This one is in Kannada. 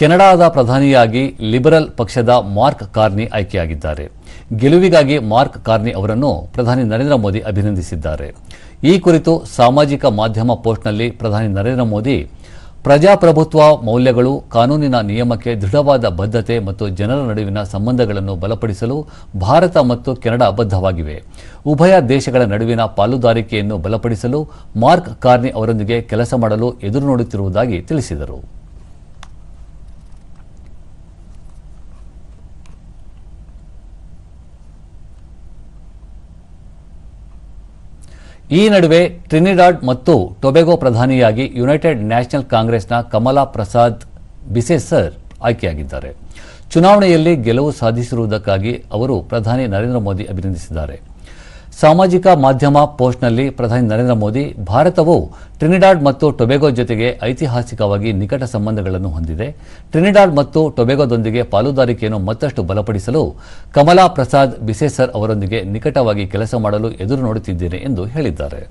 ಕೆನಡಾದ ಪ್ರಧಾನಿಯಾಗಿ ಲಿಬರಲ್ ಪಕ್ಷದ ಮಾರ್ಕ್ ಕಾರ್ನಿ ಆಯ್ಕೆಯಾಗಿದ್ದಾರೆ. ಗೆಲುವಿಗಾಗಿ ಮಾರ್ಕ್ ಕಾರ್ನಿ ಅವರನ್ನು ಪ್ರಧಾನಿ ನರೇಂದ್ರ ಮೋದಿ ಅಭಿನಂದಿಸಿದ್ದಾರೆ. ಈ ಕುರಿತು ಸಾಮಾಜಿಕ ಮಾಧ್ಯಮ ಪೋಸ್ಟ್ನಲ್ಲಿ ಪ್ರಧಾನಿ ನರೇಂದ್ರ ಮೋದಿ, ಪ್ರಜಾಪ್ರಭುತ್ವ ಮೌಲ್ಯಗಳು, ಕಾನೂನಿನ ನಿಯಮಕ್ಕೆ ದೃಢವಾದ ಬದ್ಧತೆ ಮತ್ತು ಜನರ ನಡುವಿನ ಸಂಬಂಧಗಳನ್ನು ಬಲಪಡಿಸಲು ಭಾರತ ಮತ್ತು ಕೆನಡಾ ಬದ್ಧವಾಗಿವೆ. ಉಭಯ ದೇಶಗಳ ನಡುವಿನ ಪಾಲುದಾರಿಕೆಯನ್ನು ಬಲಪಡಿಸಲು ಮಾರ್ಕ್ ಕಾರ್ನಿ ಅವರೊಂದಿಗೆ ಕೆಲಸ ಮಾಡಲು ಎದುರು ನೋಡುತ್ತಿರುವುದಾಗಿ ತಿಳಿಸಿದರು. ಈ ನಡುವೆ ಟ್ರಿನಿಡಾಡ್ ಮತ್ತು ಟೊಬೆಗೊ ಪ್ರಧಾನಿಯಾಗಿ ಯುನೈಟೆಡ್ ನ್ಯಾಷನಲ್ ಕಾಂಗ್ರೆಸ್ನ ಕಮಲಾ ಪ್ರಸಾದ್ ಬಿಸೆಸರ್ ಆಯ್ಕೆಯಾಗಿದ್ದಾರೆ. ಚುನಾವಣೆಯಲ್ಲಿ ಗೆಲುವು ಸಾಧಿಸಿರುವುದಕ್ಕಾಗಿ ಅವರು ಪ್ರಧಾನಿ ನರೇಂದ್ರ ಮೋದಿ ಅಭಿನಂದಿಸಿದ್ದಾರೆ. ಸಾಮಾಜಿಕ ಮಾಧ್ಯಮ ಪೋಸ್ಟ್ನಲ್ಲಿ ಪ್ರಧಾನಿ ನರೇಂದ್ರ ಮೋದಿ ಭಾರತವು ಟ್ರಿನಿಡಾಡ್ ಮತ್ತು ಟೊಬೆಗೊ ಜೊತೆಗೆ ಐತಿಹಾಸಿಕವಾಗಿ ನಿಕಟ ಸಂಬಂಧಗಳನ್ನು ಹೊಂದಿದೆ. ಟ್ರಿನಿಡಾಡ್ ಮತ್ತು ಟೊಬೆಗೋದೊಂದಿಗೆ ಪಾಲುದಾರಿಕೆಯನ್ನು ಮತ್ತಷ್ಟು ಬಲಪಡಿಸಲು ಕಮಲಾ ಪ್ರಸಾದ್ ಬಿಸೇಸರ್ ಅವರೊಂದಿಗೆ ನಿಕಟವಾಗಿ ಕೆಲಸ ಮಾಡಲು ಎದುರು ನೋಡುತ್ತಿದ್ದೇನೆ ಎಂದು ಹೇಳಿದ್ದಾರೆ.